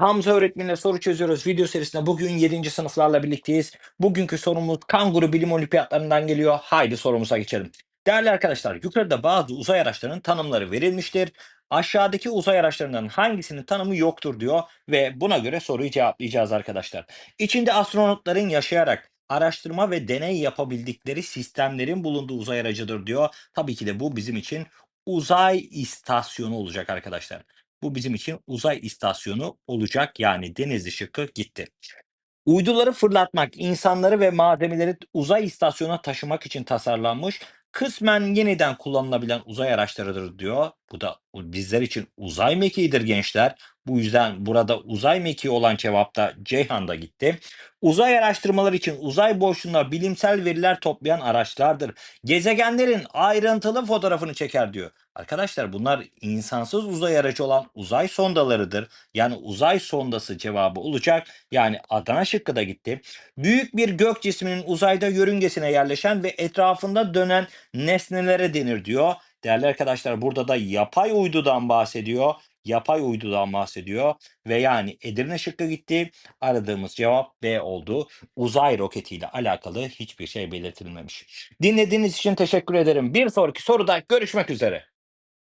Hamza öğretmenle soru çözüyoruz. Video serisinde bugün 7. sınıflarla birlikteyiz. Bugünkü sorumuz kanguru bilim olimpiyatlarından geliyor. Haydi sorumuza geçelim. Değerli arkadaşlar, yukarıda bazı uzay araçlarının tanımları verilmiştir. Aşağıdaki uzay araçlarından hangisinin tanımı yoktur diyor ve buna göre soruyu cevaplayacağız arkadaşlar. İçinde astronotların yaşayarak araştırma ve deney yapabildikleri sistemlerin bulunduğu uzay aracıdır diyor. Tabii ki de bu bizim için uzay istasyonu olacak arkadaşlar. Bu bizim için uzay istasyonu olacak. Yani Denizli şıkkı gitti. Uyduları fırlatmak, insanları ve malzemeleri uzay istasyonuna taşımak için tasarlanmış, kısmen yeniden kullanılabilen uzay araçlarıdır diyor. Bu da bizler için uzay mekiğidir gençler. Bu yüzden burada uzay mekiği olan cevapta Ceyhan'da gitti. Uzay araştırmaları için uzay boşluğuna bilimsel veriler toplayan araçlardır. Gezegenlerin ayrıntılı fotoğrafını çeker diyor. Arkadaşlar bunlar insansız uzay aracı olan uzay sondalarıdır. Yani uzay sondası cevabı olacak. Yani Adana şıkkı da gitti. Büyük bir gök cisminin uzayda yörüngesine yerleşen ve etrafında dönen nesnelere denir diyor. Değerli arkadaşlar burada da yapay uydudan bahsediyor. Yapay uydudan bahsediyor ve yani Edirne şıkkı gitti. Aradığımız cevap B oldu. Uzay roketiyle alakalı hiçbir şey belirtilmemiş. Dinlediğiniz için teşekkür ederim. Bir sonraki soruda görüşmek üzere.